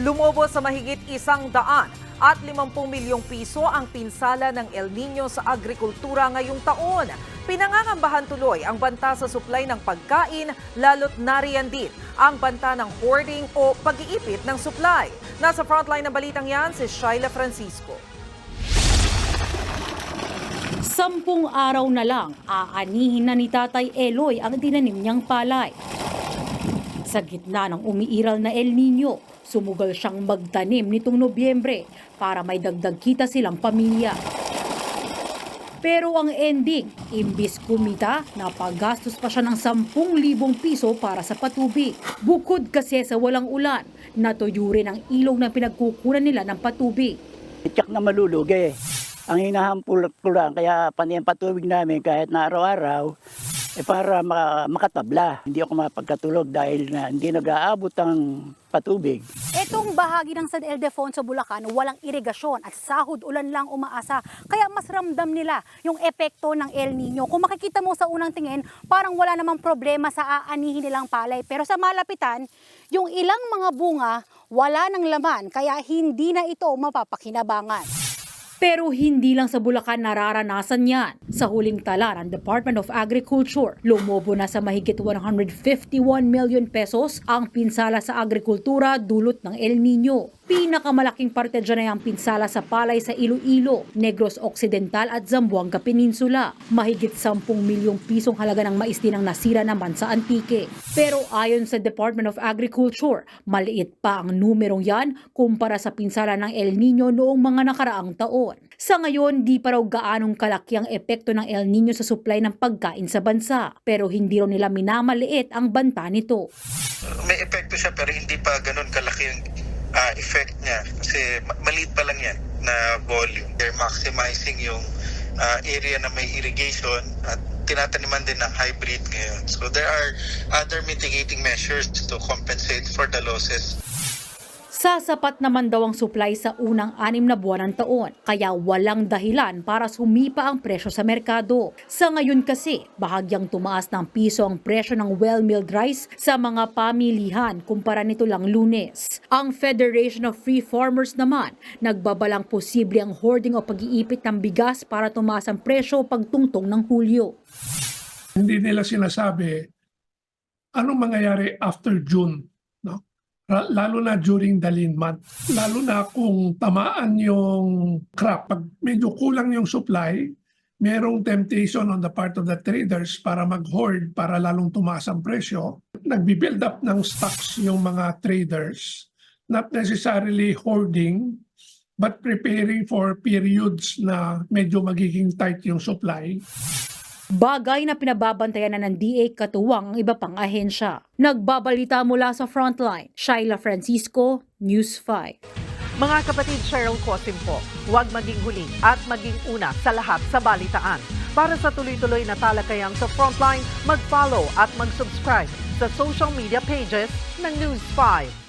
Lumobo sa mahigit isang daan at 50 milyong piso ang pinsala ng El Nino sa agrikultura ngayong taon. Pinangangambahan tuloy ang banta sa supply ng pagkain, lalo't nariyan din ang banta ng hoarding o pag-iipit ng supply. Nasa frontline ng balitang yan si Shaila Francisco. Sampung araw na lang, aanihin na ni Tatay Eloy ang tinanim niyang palay. Sa gitna ng umiiral na El Nino, sumugal siyang magtanim nitong Nobyembre para may dagdag kita silang pamilya. Pero ang ending, imbis kumita, napagastos pa siya ng 10,000 piso para sa patubig. Bukod kasi sa walang ulan, natuyo rin ang ilog na pinagkukunan nila ng patubig. Tsak na malulugi. Ang hinahampul ko lang, kaya paniyan patubig namin kahit na araw-araw, eh para maka- makatabla. Hindi ako mapagkatulog dahil na hindi nag-aabot ang patubig. Itong bahagi ng San Ildefonso, Bulacan, walang irigasyon at sahod ulan lang umaasa. Kaya mas ramdam nila yung epekto ng El Nino. Kung makikita mo sa unang tingin, parang wala namang problema sa aanihin nilang palay. Pero sa malapitan, yung ilang mga bunga, wala ng laman. Kaya hindi na ito mapapakinabangan. Pero hindi lang sa Bulacan nararanasan yan. Sa huling tala ng Department of Agriculture, lumobo na sa mahigit 151 million pesos ang pinsala sa agrikultura dulot ng El Nino. Pinakamalaking parte dyan ay ang pinsala sa palay sa Iloilo, Negros Occidental at Zamboanga Peninsula. Mahigit 10 milyong pisong halaga ng mais din ang nasira naman sa Antique. Pero ayon sa Department of Agriculture, maliit pa ang numerong yan kumpara sa pinsala ng El Nino noong mga nakaraang taon. Sa ngayon, di pa raw gaanong kalaki ang epekto ng El Nino sa supply ng pagkain sa bansa. Pero hindi raw nila minamaliit ang banta nito. may epekto siya pero hindi pa ganun kalaki yung ah, effect niya kasi ma- maliit pa lang yan na volume. They're maximizing yung ah, area na may irrigation at tinataniman din ng hybrid ngayon. So there are other mitigating measures to compensate for the losses. Sasapat naman daw ang supply sa unang anim na buwan ng taon, kaya walang dahilan para sumipa ang presyo sa merkado. Sa ngayon kasi, bahagyang tumaas ng piso ang presyo ng well-milled rice sa mga pamilihan kumpara nito lang lunes. Ang Federation of Free Farmers naman, nagbabalang posible ang hoarding o pag-iipit ng bigas para tumaas ang presyo pagtungtong ng Hulyo. hindi nila sinasabi anong mangyayari after June, Lalo na during the lean month. Lalo na kung tamaan yung crop. Pag medyo kulang yung supply, merong temptation on the part of the traders para mag-hoard para lalong tumaas ang presyo. Nagbi-build up ng stocks yung mga traders. Not necessarily hoarding, but preparing for periods na medyo magiging tight yung supply. Bagay na pinababantayan na ng DA katuwang ang iba pang ahensya. Nagbabalita mula sa frontline, Shaila Francisco, News 5. Mga kapatid Cheryl Cosim po, huwag maging huli at maging una sa lahat sa balitaan. Para sa tuloy-tuloy na talakayang sa Frontline, mag-follow at mag-subscribe sa social media pages ng News 5.